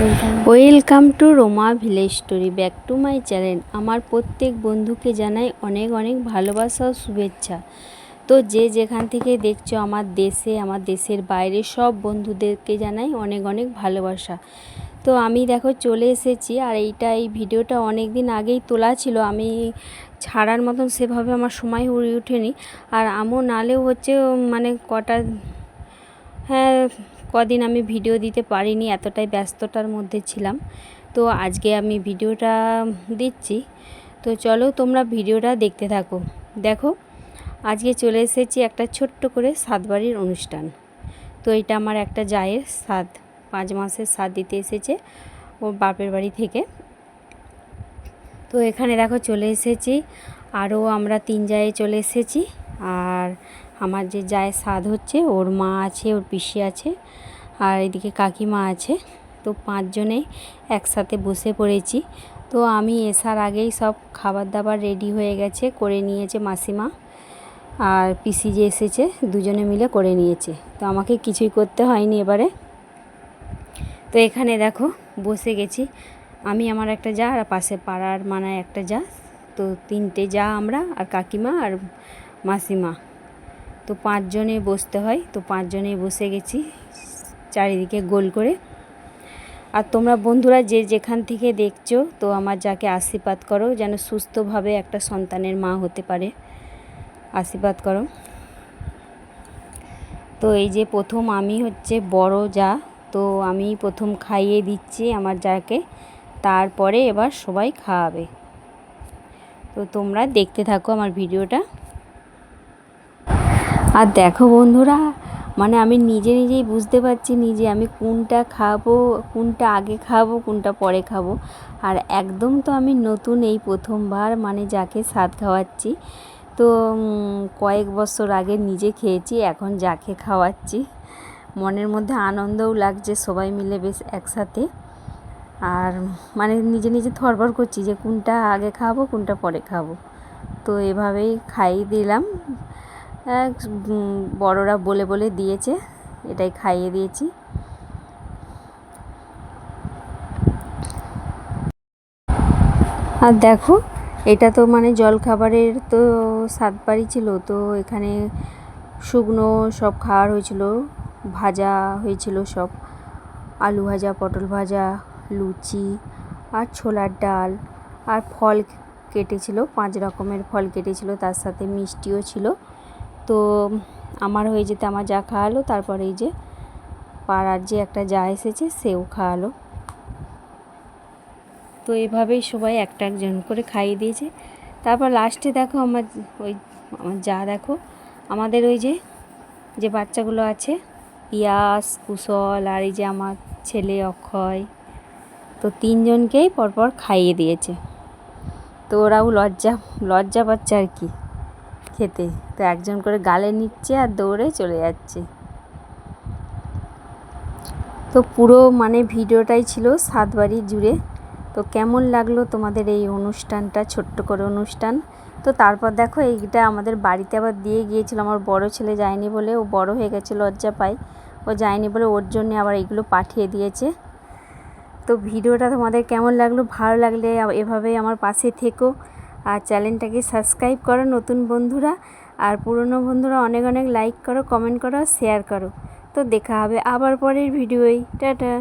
Welcome to Roma village story back to my channel আমার প্রত্যেক বন্ধুকে জানাই অনেক অনেক ভালোবাসা ও শুভেচ্ছা। তো যে যেখান থেকে দেখছ আমার দেশে, আমার দেশের বাইরে সব বন্ধুদেরকে জানাই অনেক অনেক ভালোবাসা। তো আমি দেখো চলে এসেছি আর এইটা, এই ভিডিওটা অনেক দিন আগেই তোলা ছিল। আমি ছাড়ার মতন সেভাবে আমার সময় হয়ে ওঠেনি। আর আমও নালেও হচ্ছে মানে কটা হ্যাঁ কদিন আমি ভিডিও দিতে পারিনি, এতটাই ব্যস্ততার মধ্যে ছিলাম। তো আজকে আমি ভিডিওটা দিচ্ছি। তো চলো তোমরা ভিডিওটা দেখতে থাকো। দেখো, আজকে চলে এসেছি একটা ছোট্ট করে সাতবাড়ির অনুষ্ঠান। তো এটা আমার একটা জায়ের সাত, পাঁচ মাসের সাত দিতে এসেছে ওর বাপের বাড়ি থেকে। তো এখানে দেখো চলে এসেছি, আরও আমরা তিন জায়ে চলে এসেছি। আর আমার যে যায় স্বাদ হচ্ছে, ওর মা আছে, ওর পিসি আছে, আর এদিকে কাকিমা আছে। তো পাঁচজনে একসাথে বসে পড়েছি। তো আমি এসার আগেই সব খাবার দাবার রেডি হয়ে গেছে, করে নিয়েছে মাসিমা। আর পিসি যে এসেছে, দুজনে মিলে করে নিয়েছে। তো আমাকে কিছুই করতে হয়নি এবারে। তো এখানে দেখো, বসে গেছি। আমি আমার একটা যা, আর পাশে পাড়ার মানায় একটা যা। তো তিনটে যা আমরা, আর কাকিমা আর মাসিমা। তো পাঁচজনে বসতে হয়, তো পাঁচজনে বসে গেছি চারিদিকে গোল করে। আর তোমরা বন্ধুরা যে যেখান থেকে দেখছ, তো আমার যাকে আশীর্বাদ করো, যেন সুস্থভাবে একটা সন্তানের মা হতে পারে। আশীর্বাদ করো। তো এই যে প্রথম আমি হচ্ছে বড় যা, তো আমি প্রথম খাইয়ে দিচ্ছি আমার যাকে, তারপরে এবার সবাই খাওয়াবে। তো তোমরা দেখতে থাকো আমার ভিডিওটা। আর দেখো বন্ধুরা মানে আমি নিজে নিজেই বুঝতে পারছি নিজে আমি কোনটা খাব, কোনটা আগে খাব, কোনটা পরে খাব। আর একদম তো আমি নতুন এই প্রথমবার মানে যাকে স্বাদ খাওয়াচ্ছি, তো কয়েক বছর আগে নিজে খেয়েছি, এখন যাকে খাওয়াচ্ছি, মনের মধ্যে আনন্দও লাগছে, সবাই মিলে বেশ একসাথে। আর মানে নিজে নিজে থরবর করছি যে কোনটা আগে খাব, কোনটা পরে খাব। তো এভাবেই খাইয়ে দিলাম। বড়রা বলে বলে দিয়েছে, এটাই খাইয়ে দিয়েছি। আর দেখো, এটা তো মানে জলখাবারের তো সাত বাড়ি ছিল, তো এখানে শুকনো সব খাওয়ার হয়েছিল, ভাজা হয়েছিল সব। আলু ভাজা, পটল ভাজা, লুচি আর ছোলার ডাল। আর ফল কেটেছিল, পাঁচ রকমের ফল কেটেছিল, তার সাথে মিষ্টিও ছিল। তো আমার হয়ে যেতে আমার যা খাওয়ালো, তারপরে এই যে পাড়ার যে একটা যা এসেছে, সেও খাওয়ালো। তো এভাবেই সবাই একটা একজন করে খাইয়ে দিয়েছে। তারপর লাস্টে দেখো আমার ওই আমার যা দেখো, আমাদের ওই যে যে বাচ্চাগুলো আছে পিয়াস কুশল আর এই যে আমার ছেলে অক্ষয়, তো তিনজনকেই পরপর খাইয়ে দিয়েছে। তো ওরাও লজ্জা লজ্জা পাচ্ছে আর কি। খেতে। তো একজন করে গালে নিচ্ছে আর দৌড়ে চলে যাচ্ছে। তো পুরো মানে ভিডিওটাই ছিল সাতবাড়ি জুড়ে। তো কেমন লাগল তোমাদের এই অনুষ্ঠানটা, ছোট্ট করে অনুষ্ঠান? তো তারপর দেখো এইটা আমাদের বাড়িতে আবার দিয়ে গিয়েছিল, আমার বড় ছেলে যায়নি বলে ও বড় হয়ে গেছে, লজ্জা পাই ও যায়নি বলে ওর জন্য আবার এইগুলো পাঠিয়ে দিয়েছে। তো ভিডিওটা তোমাদের কেমন লাগল? ভালো লাগলে এভাবেই আমার পাশে থেকো। আর চ্যানেলটাকে সাবস্ক্রাইব করো নতুন বন্ধুরা। আর পুরনো বন্ধুরা অনেক অনেক লাইক করো কমেন্ট করো শেয়ার করো। তো দেখা হবে আবার পরের ভিডিওই টাটা।